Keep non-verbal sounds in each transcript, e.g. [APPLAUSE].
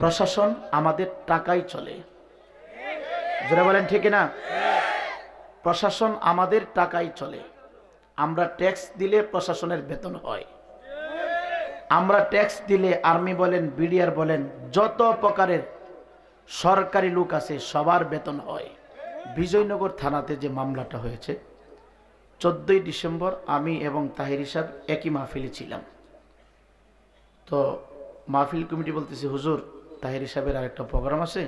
প্রশাসন আমাদের টাকাই চলে। যারা বলেন, ঠিক না প্রশাসন আমাদের টাকাই চলে। আমরা ট্যাক্স দিলে প্রশাসনের বেতন হয়। আমরা ট্যাক্স দিলে আর্মি বলেন, বিডিআর বলেন, যত প্রকারের সরকারি লোক আছে, সবার বেতন হয়। বিজয়নগর থানাতে যে মামলাটা হয়েছে, চোদ্দই ডিসেম্বর আমি এবং তাহির সাহেব একই মাহফিলে ছিলাম। তো মাহফিল কমিটি বলতেছে, হুজুর তাহির সাহেবের আরেকটা প্রোগ্রাম আছে।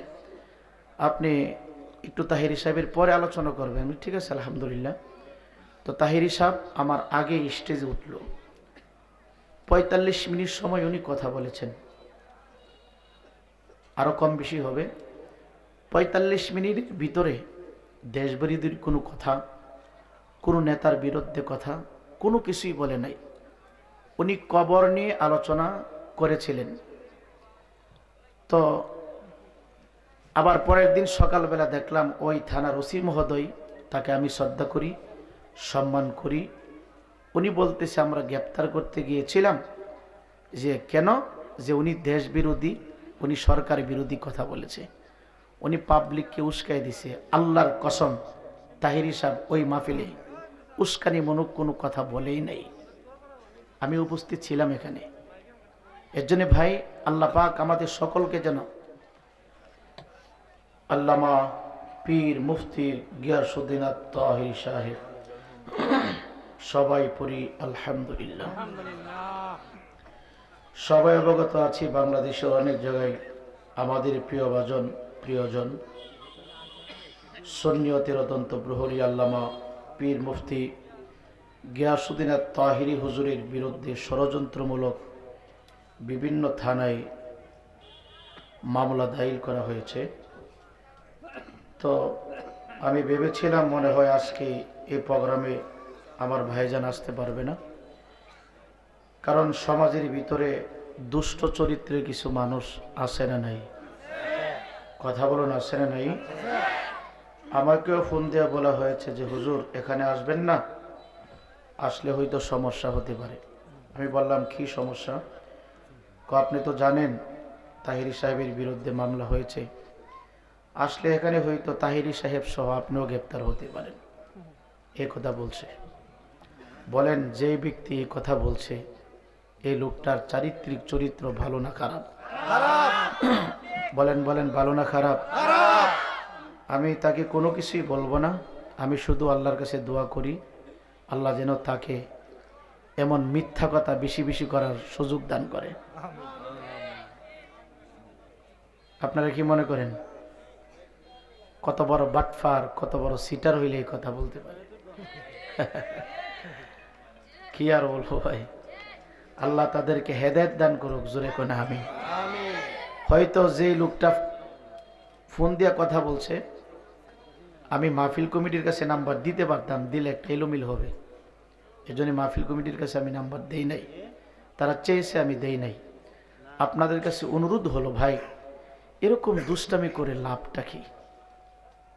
আপনি একটু তাহিরি সাহেবের পরে আলোচনা করবেন। ঠিক আছে, আলহামদুলিল্লাহ। তো তাহিরি সাহেব আমার আগে স্টেজে উঠল। পঁয়তাল্লিশ মিনিট সময় উনি কথা বলেছেন। আরও কম বেশি হবে। পঁয়তাল্লিশ মিনিটের ভিতরে দেশবিরোধীর কোনো কথা, কোনো নেতার বিরুদ্ধে কথা, কোনো কিছুই বলে নাই। উনি কবর নিয়ে আলোচনা করেছিলেন। তো আবার পরের দিন সকালবেলা দেখলাম ওই থানার ওসি মহোদয়, তাকে আমি শ্রদ্ধা করি, সম্মান করি। উনি বলতেছে, আমরা গ্রেপ্তার করতে গিয়েছিলাম যে কেন? যে উনি দেশ বিরোধী, উনি সরকার বিরোধী কথা বলেছে। উনি পাবলিককে উস্কাই দিছে, আল্লাহর কসম, তাহিরি সাহেব ওই মাহফিলে। উস্কানি মনুক কোনো কথা বলেই নাই। আমি উপস্থিত ছিলাম এখানে। এর জন্য ভাই আল্লাহ পাক আমাদের সকলকে যেন আল্লামা পীর মুফতির গিয়াসুদ্দিন তাহির সাহেব সবাই পড়ি আলহামদুলিল্লাহ। সবাই অবগত আছি বাংলাদেশের অনেক জায়গায় আমাদের প্রিয় ভাজন প্রিয়জন। সন্নিয়তের অত্যন্ত প্রহরী আল্লামা পীর মুফতি গিয়াসুদ্দিন তাহিরি হুজুরের বিরুদ্ধে ষড়যন্ত্রমূলক বিভিন্ন থানায় মামলা দায়ের করা হয়েছে। তো আমি ভেবেছিলাম মনে হয় আজকে এই প্রোগ্রামে আমার ভাইজান আসতে পারবে না। কারণ সমাজের ভিতরে দুষ্ট চরিত্রের কিছু মানুষ আছে না নাই। কথা বলুন আছে না নাই? আমাকেও ফোন দিয়ে বলা হয়েছে যে, হুজুর, এখানে আসবেন না? আসলে হয়তো সমস্যা হতে পারে। আমি বললাম, কি সমস্যা? আপনি তো জানেন তাহিরি সাহেবের বিরুদ্ধে মামলা হয়েছে। আসলে এখানে হয়তো তাহিরি সাহেব সহ আপনিও গ্রেপ্তার হতে পারেন। এ কথা বলছে। বলেন যে ব্যক্তি এই কথা বলছে এই লোকটার চারিত্রিক চরিত্র ভালো না খারাপ? বলেন বলেন ভালো না খারাপ! আমি তাকে কোনো কিছুই বলব না। আমি শুধু আল্লাহর কাছে দোয়া করি আল্লাহ যেন তাকে এমন মিথ্যা কথা বেশি বেশি করার সুযোগ দান করে। আপনারা কি মনে করেন? কত বড় বাটফার, কত বড় সিটার হইলে এই কথা বলতে পারে? [LAUGHS] কি আর বলব ভাই? আল্লাহ তাদেরকে হেদায়ত দান করুক, জোরে কোনা আমি হয়তো যে লোকটা ফোন দিয়া কথা বলছে, আমি মাহফিল কমিটির কাছে নাম্বার দিতে পারতাম, দিলে একটা এলোমিল হবে। এজন্য মাহফিল কমিটির কাছে আমি নাম্বার দেই নাই। তারা চেয়েছে আমি দেই নাই। আপনাদের কাছে অনুরোধ হলো, ভাই, এরকম দুষ্টামি করে লাভটা কি?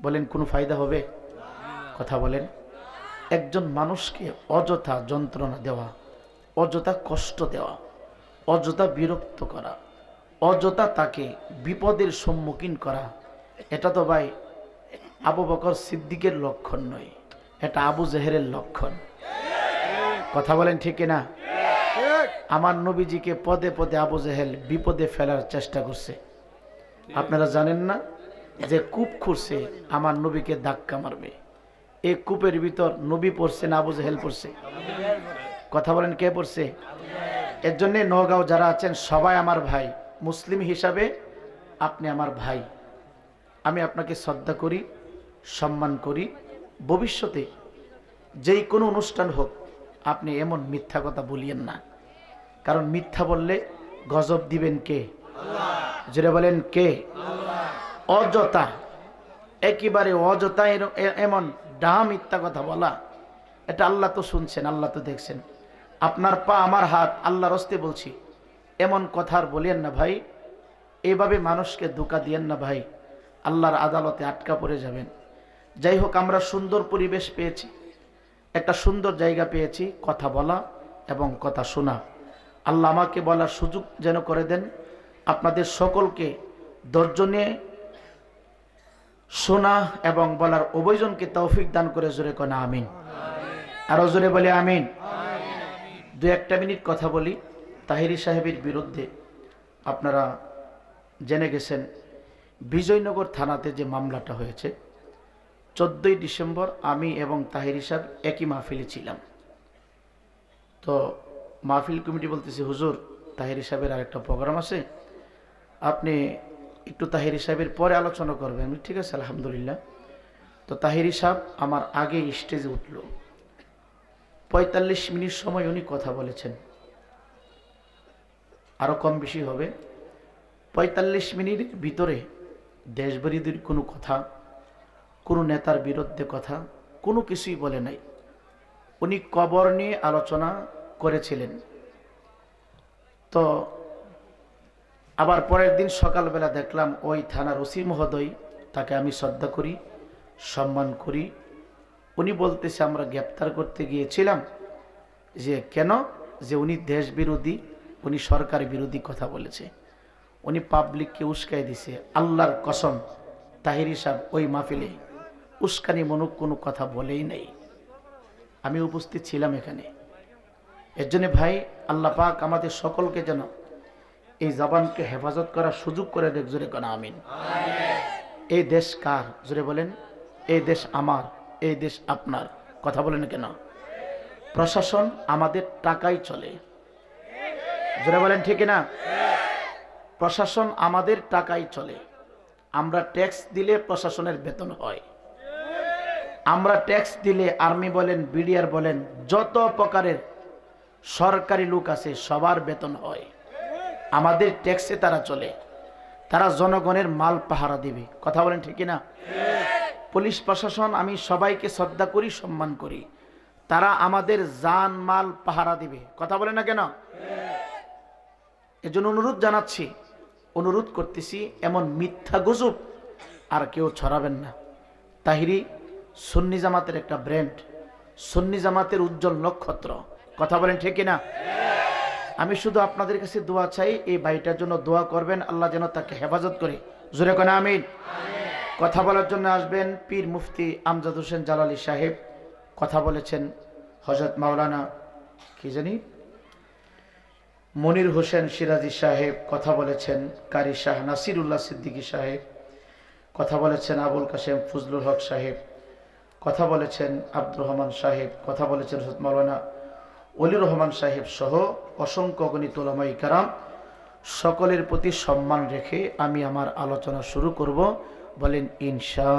বলেন, কোনো ফায়দা হবে? কথা বলেন, একজন মানুষকে অযথা যন্ত্রণা দেওয়া, অযথা কষ্ট দেওয়া, অযথা বিরক্ত করা, অযথা তাকে বিপদের সম্মুখীন করা, এটা তো ভাই আবু বকর সিদ্দিকের লক্ষণ নয়, এটা আবু জেহেরের লক্ষণ। কথা বলেন ঠিক না আমার নবীজিকে পদে পদে আবু জেহেল বিপদে ফেলার চেষ্টা করছে। আপনারা জানেন না যে কূপ খুঁড়ছে, আমার নবীকে ধাক্কা মারবে। এই কূপের ভিতর নবী পড়ছে না আবু জেহেল পড়ছে। কথা বলেন কে পড়ছে? এর জন্যে নগাঁও যারা আছেন, সবাই আমার ভাই। মুসলিম হিসাবে আপনি আমার ভাই। আমি আপনাকে শ্রদ্ধা করি, সম্মান করি। ভবিষ্যতে যেই কোনো অনুষ্ঠান হোক আপনি এমন মিথ্যা কথা বলিয়েন না। কারণ মিথ্যা বললে গজব দিবেন কে? যেটা বলেন কে? অযথা। একেবারে অযথা এমন ডা মিথ্যা কথা বলা। এটা আল্লাহ তো শুনছেন আল্লাহ তো দেখছেন। আপনার পা আমার হাত আল্লাহর হস্তে বলছি। এমন কথা আর বলিয়েন না ভাই। এভাবে মানুষকে ধোকা দিয়েন না ভাই। আল্লাহর আদালতে আটকা পড়ে যাবেন। যাই হোক আমরা সুন্দর পরিবেশ পেয়েছি। একটা সুন্দর জায়গা পেয়েছি, কথা বলা এবং কথা শোনা। আল্লাহ আমাকে বলার সুযোগ যেন করে দেন। আপনাদের সকলকে নিয়ে শোনা এবং বলার উভয়জনকে তৌফিক দান করে জোরে কনা, আমিন। আরও জোরে বলে, আমিন। দু একটা মিনিট কথা বলি। তাহিরি সাহেবের বিরুদ্ধে আপনারা জেনে গেছেন, বিজয়নগর থানাতে যে মামলাটা হয়েছে চোদ্দোই ডিসেম্বর আমি এবং তাহিরি সাহেব একই মাহফিলে ছিলাম। তো মাহফিল কমিটি বলতেছি, হুজুর, তাহির সাহেবের আরেকটা প্রোগ্রাম আছে। আপনি একটু তাহিরি সাহেবের পরে আলোচনা করবেন। ঠিক আছে, আলহামদুলিল্লাহ। তো তাহিরি সাহেব আমার আগে স্টেজে উঠল। পঁয়তাল্লিশ মিনিট সময় উনি কথা বলেছেন। আরও কম বেশি হবে। পঁয়তাল্লিশ মিনিটের ভিতরে দেশবিরোধীর কোনো কথা কোনো নেতার বিরুদ্ধে কথা কোনো কিছুই বলে নাই। উনি কবর নিয়ে আলোচনা করেছিলেন। তো আবার পরের দিন সকালবেলা দেখলাম ওই থানার ওসি মহোদয় তাকে আমি শ্রদ্ধা করি, সম্মান করি। উনি বলতেছে, আমরা গ্রেপ্তার করতে গিয়েছিলাম যে কেন? যে উনি দেশ বিরোধী, উনি সরকার বিরোধী কথা বলেছে। উনি পাবলিককে উস্কাই দিছে, আল্লাহর কসম, তাহিরি সাহেব ওই মাহফিলে। উস্কানি মনুক কোনো কথা বলেই নাই। আমি উপস্থিত ছিলাম এখানে। এর জন্য ভাই আল্লাহ পাক আমাদের সকলকে যেন এই জবানকে হেফাজত করার সুযোগ করে দেখ জোরে কেন আমিন। এই দেশ কার? জোরে বলেন। এই দেশ আমার এই দেশ আপনার। কথা বলেন কেন? প্রশাসন আমাদের টাকাই চলে। জোরে বলেন ঠিক না প্রশাসন আমাদের টাকাই চলে। আমরা ট্যাক্স দিলে প্রশাসনের বেতন হয়। আমরা ট্যাক্স দিলে আর্মি বলেন বিডিআর বলেন, যত প্রকারের সরকারি লোক আছে, সবার বেতন হয়। আমাদের ট্যাক্সে তারা চলে। তারা জনগণের মাল পাহারা দিবে। কথা বলেন ঠিক না পুলিশ প্রশাসন, আমি সবাইকে শ্রদ্ধা করি, সম্মান করি। তারা আমাদের জান, মাল পাহারা দিবে। কথা বলে না কেন? এজন্য অনুরোধ জানাচ্ছি, অনুরোধ করতেছি, এমন মিথ্যা গুজব আর কেউ ছড়াবেন না। তাহিরি সুন্নি জামাতের একটা ব্র্যান্ড, সুন্নি জামাতের উজ্জ্বল নক্ষত্র। কথা বলেন ঠিক না আমি শুধু আপনাদের কাছে দোয়া চাই, এই বাড়িটার জন্য দোয়া করবেন, আল্লাহ যেন তাকে হেফাজত করে। জোরে কোন, আমিন। কথা বলার জন্য আসবেন পীর মুফতি আমজাদ হোসেন জালালি সাহেব। কথা বলেছেন হজরত মাওলানা, কি জানি? মনির হোসেন সিরাজি সাহেব। কথা বলেছেন কারি শাহ নাসিরুল্লাহ সিদ্দিকী সাহেব। কথা বলেছেন আবুল কাশেম ফজলুল হক সাহেব। কথা বলেছেন আব্দুর রহমান সাহেব, কথা বলেছেন মাওলানা অলি রহমান সাহেব সহ অসংখ্য গণিত ওলামাই কারাম। সকলের প্রতি সম্মান রেখে আমি আমার আলোচনা শুরু করব। বলেন, ইনশা